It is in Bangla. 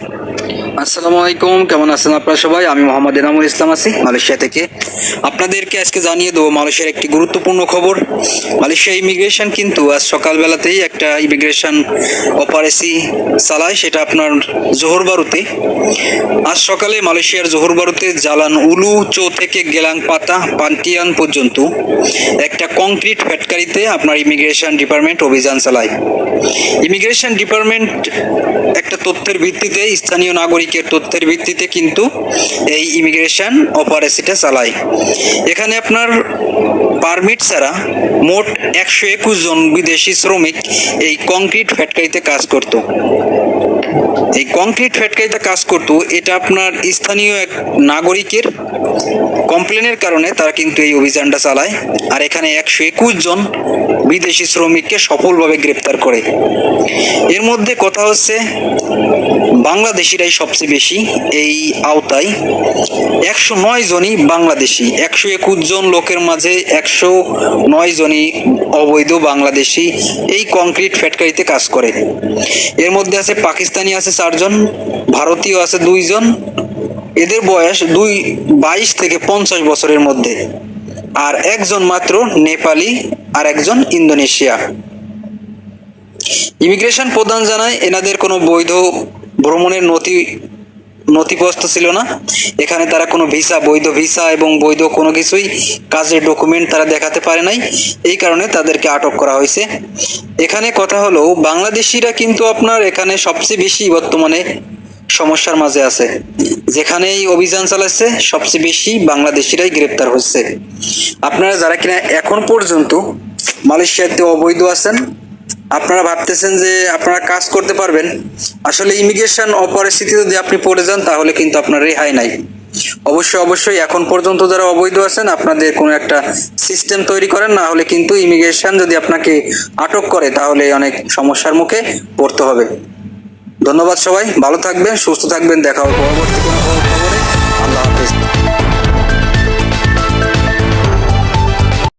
আসসালামু আলাইকুম, কেমন আছেন আপনারা সবাই? আমি মোহাম্মদ এনামুল ইসলাম আছি মালয়েশিয়া থেকে। আপনাদেরকে আজকে জানিয়ে দেবো মালয়েশিয়ার একটি গুরুত্বপূর্ণ খবর। মালয়েশিয়া ইমিগ্রেশন কিন্তু আজ সকালবেলাতেই একটা ইমিগ্রেশন অপারেসি চালায়, সেটা আপনার জোহর বারুতে। আজ সকালে মালয়েশিয়ার জোহর বারুতে জালান উলু চো থেকে গেলাং পাতা পান্টিয়ান পর্যন্ত একটা কংক্রিট ফ্যাক্টরিতে আপনার ইমিগ্রেশন ডিপার্টমেন্ট অভিযান চালায়। ইমিগ্রেশন ডিপার্টমেন্ট একটা তথ্যের ভিত্তিতে স্থানীয় নাগরিকের তথ্যের ভিত্তিতে কিন্তু এই ইমিগ্রেশন অপারেশনটা চালায়। এখানে আপনার পারমিট ছাড়া মোট একশো একুশ জন বিদেশি শ্রমিক এই কংক্রিট ফ্যাক্টরিতে কাজ করত। এই কংক্রিট ফ্যাক্টরিতে কাজ করতো, এটা আপনার স্থানীয় এক নাগরিকের কমপ্লেনের কারণে তারা কিন্তু এই অভিযানটা চালায়। আর এখানে একশো একুশ জন বিদেশি শ্রমিককে সফলভাবে গ্রেপ্তার করে। এর মধ্যে কথা হচ্ছে বাংলাদেশিরাই সবচেয়ে বেশি এই আওতায়। একশো নয় জনই বাংলাদেশি, একশো একুশ জন লোকের মাঝে একশো নয় জনই অবৈধ বাংলাদেশি এই কংক্রিট ফ্যাক্টরিতে কাজ করে। এর মধ্যে আছে পাকিস্তানি আছে চারজন, ভারতীয় আছে দুইজন। এদের বয়স দুই, বাইশ থেকে পঞ্চাশ বছরের মধ্যে। আর একজন মাত্র নেপালি, আর একজন ইন্দোনেশিয়া। ইমিগ্রেশন প্রধান জানায়, এনাদের কোনো বৈধ ভ্রমণের নথি, নথিপত্র ছিল না। এখানে তারা কোনো ভিসা, বৈধ ভিসা এবং বৈধ কোনো কিছুই কাজের ডকুমেন্ট তারা দেখাতে পারে নাই। এই কারণে তাদেরকে আটক করা হয়েছে। এখানে কথা হলো, বাংলাদেশিরা কিন্তু আপনার এখানে সবচেয়ে বেশি বর্তমানে সমস্যার মাঝে আছে। যেখানে এই অভিযান চালাচ্ছে, সবচেয়ে বেশি বাংলাদেশিরাই গ্রেপ্তার হচ্ছে। আপনারা যারা কিনা এখন পর্যন্ত মালয়েশিয়াতে অবৈধ আছেন আপনারা ভাবতেছেন যে আপনারা কাজ করতে পারবেন। আসলে ইমিগ্রেশন অপরিস্থিতি যদি আপনি পড়ে যান, তাহলে কিন্তু আপনার রেহাই নাই। অবশ্যই অবশ্যই এখন পর্যন্ত যারা অবৈধ আছেন, আপনাদের কোনো একটা সিস্টেম তৈরি করেন, না হলে কিন্তু ইমিগ্রেশন যদি আপনাকে আটক করে, তাহলে অনেক সমস্যার মুখে পড়তে হবে। ধন্যবাদ সবাই, ভালো থাকবেন, সুস্থ থাকবেন, দেখা হবে পরবর্তী কোনো খবরে